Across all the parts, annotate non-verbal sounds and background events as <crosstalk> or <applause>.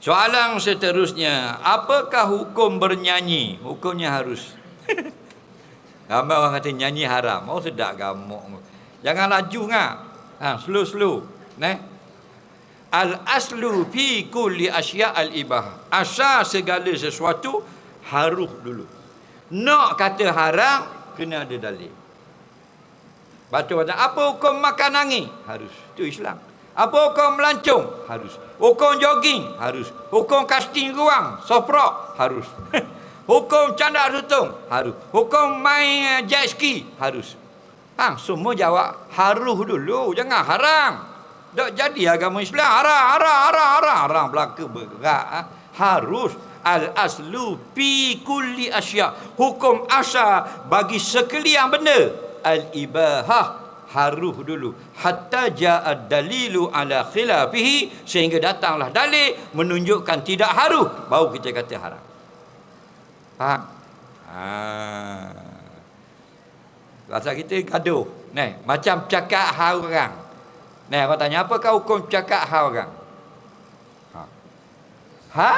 Soalan seterusnya, apakah hukum bernyanyi? Hukumnya harus. <laughs> Ramai orang kata nyanyi haram. Oh sedap gamuk. Jangan laju ngah. Ha, slow slow. Neh. Al aslu fi kulli asya al ibah. Asal segala sesuatu harus dulu. Nak kata haram kena ada dalil. Batu kata apa hukum makan angin? Harus. Itu Islam. Apa hukum melancong? Harus. Hukum jogging? Harus. Hukum casting ruang? Soprok? Harus. <laughs> Hukum canda tutung? Harus. Hukum main eh, jet ski? Harus. Ha, semua jawab harus dulu. Jangan haram. Tak jadi agama Islam. Haram, haram, haram, haram. Haram belaka bergerak. Ha? Harus. Al-aslu fi kulli asya. Hukum asal bagi sekalian benda. Al-ibahah haruh dulu. Hatta jaa dalilu ala khilafihi sehingga datanglah dalil menunjukkan tidak haruh baru kita kata haram. Faham? Ha. Rasa kita gaduh ni macam cakap hal orang. Ni aku tanya apakah hukum cakap hal orang? Ha. Ha?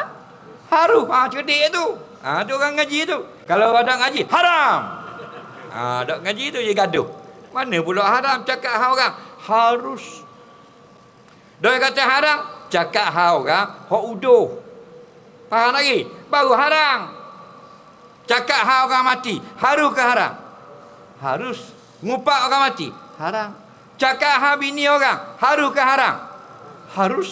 Haruh. Ha cerdik tu. Ha tu orang ngaji tu. Kalau ada ngaji haram. Ha dak ngaji tu je gaduh mana pula haram cakap hal orang? Harus. Dia kata haram, cakap hal orang, hok uduh. Faham lagi? Baru haram. Cakap hal orang mati, harus ke haram? Harus. Ngupak orang mati, haram. Cakap hal bini orang, harus ke haram? Harus.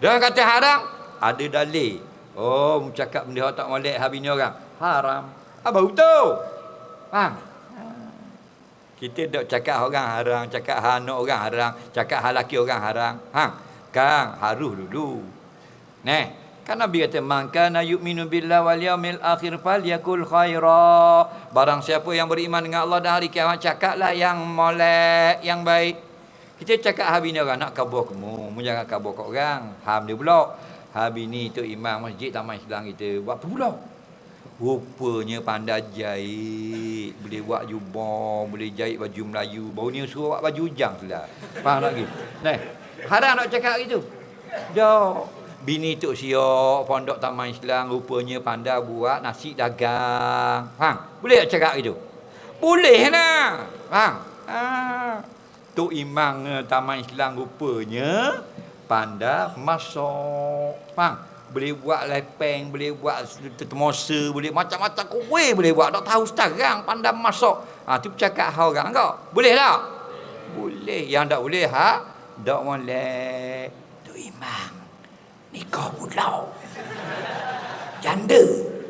Dia kata haram, ada dalil. Oh, cakap benda tak molek hal bini orang, haram. Apa betul? Faham? Kita tak cakap orang haram, cakap anak orang haram, cakap hal laki orang haram. Hang, kang harus dulu. Neh, kan Nabi kata man kana yu'minu billahi wal yaumil akhir falyakul khaira. Barang siapa yang beriman dengan Allah dan hari kiamat cakaplah yang molek, yang baik. Kita cakap habi ni orang nak kabur kamu, mu jangan kabur kat orang. Ham dia pula. Habi ni tu imam masjid Taman Islam kita. Buat apa pula? Rupanya pandai jahit Boleh buat jubah Boleh jahit baju Melayu Baru ni suruh buat baju ujang tu lah Faham lagi Nah, Haram nak cakap gitu Jauh Bini Tok Siok Pondok Taman Islam Rupanya pandai buat nasi dagang Faham? Boleh tak cakap gitu? Boleh lah Faham? Ha. Tok Imam Taman Islam rupanya Pandai masuk Faham? Boleh buat lepeng, boleh buat termosa, boleh macam-macam kuih boleh buat. Tak tahu sekarang pandai masuk. Ha, tu cakap hal orang kau. Boleh tak? Boleh. Yang tak boleh, ha? Tak boleh. Tu imam. Nikah pulau. <laughs> Janda.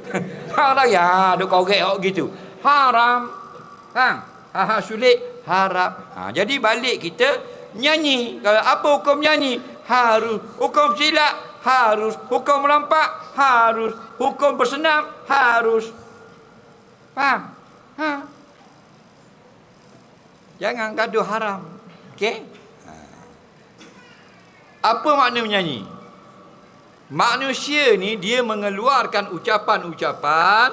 <laughs> Faham tak ya? Ada korek gitu. Haram. Ha? Ha, ha, sulit. Haram. Ha, jadi balik kita nyanyi. Kalau apa hukum nyanyi? Harus. Hukum silap harus hukum melampak harus hukum bersenam harus. Faham? Ha? Jangan gaduh haram okey? Ha. apa makna menyanyi? Manusia ni dia mengeluarkan ucapan-ucapan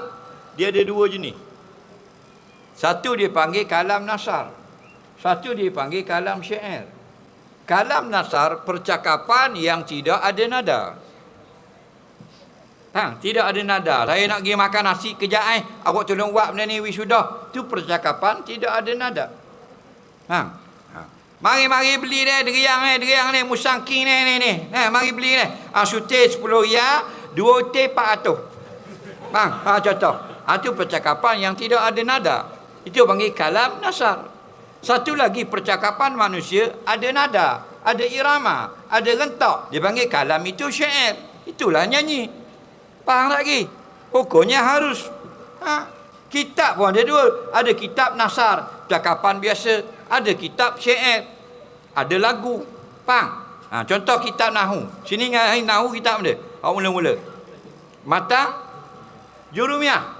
dia ada dua jenis. Satu dia panggil kalam nasar satu dia panggil kalam syair Kalam nasar percakapan yang tidak ada nada. Ha, tidak ada nada. Saya nak pergi makan nasi kejap eh. Awak tolong buat benda ni wisudah. Itu percakapan tidak ada nada. Ha. ha. Mari mari beli deh deriang eh deriang ni musang king ni ni ni. Ha, mari beli deh. Ha, sute 10 ya, 2 te 400. Bang, ha contoh. Ha tu percakapan yang tidak ada nada. Itu panggil kalam nasar. Satu lagi percakapan manusia ada nada, ada irama, ada rentak. Dia panggil kalam itu syair. Itulah nyanyi. Faham lagi? Hukumnya harus. Ha? Kitab pun ada dua. Ada kitab nasar, percakapan biasa. Ada kitab syair. Ada lagu. Faham? Ha, contoh kitab Nahu. Sini dengan Nahu kitab dia. Awak mula-mula. Mata. Jurumiyah.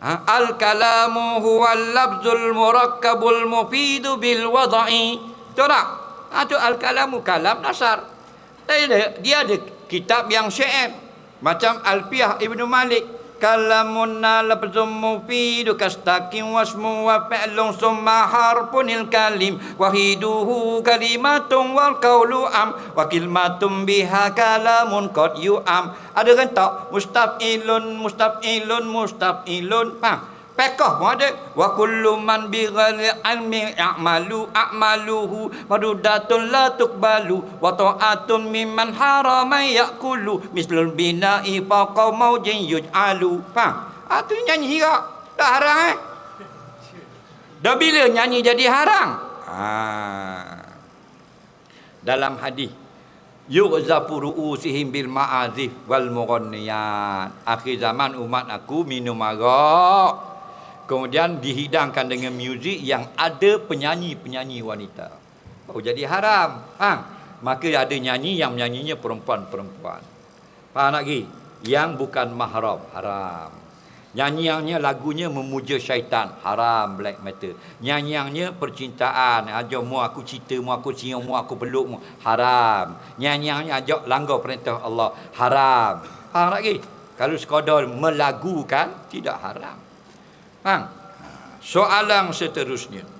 Ha? Al-kalamu huwal labzul murakkabul mufidu bil wada'i. Tahu tak? Ha, tu al-kalamu kalam nasar. Dia ada, dia ada kitab yang syair. Macam Alpiyah Ibnu Malik. Kalamun lafzum mufidu kastakin wasmu wa fi'lun summa harfunil kalim. Wahiduhu kalimatun wal qawlu am. Wa kalimatun biha kalamun qad yu'am. Ada kan tak? Mustafilun mustafilun mustafilun. Faham Pekoh pun ada. Wa kullu man bi ghairi ilmi a'malu a'maluhu madudatun la tuqbalu wa ta'atun mimman harama ya'kulu mislul bina'i faqa maujin yuj'alu. Faham? Ah tu nyanyi juga. Tak haram eh? Dah bila nyanyi jadi haram? Ah. Dalam hadis yughzafu ru'usihim bil ma'azif wal mughanniyat. Akhir zaman umat aku minum arak kemudian dihidangkan dengan muzik yang ada penyanyi-penyanyi wanita. Oh jadi haram. Ha? Maka ada nyanyi yang menyanyinya perempuan-perempuan. Faham lagi? Yang bukan mahram, haram. Nyanyiannya lagunya memuja syaitan, haram black metal. Nyanyiannya percintaan, ajak mu aku cerita, mu aku cium, mu aku peluk mu, haram. Nyanyiannya ajak langgar perintah Allah, haram. Faham lagi? Kalau sekadar melagukan, tidak haram. Ha? Soalan seterusnya.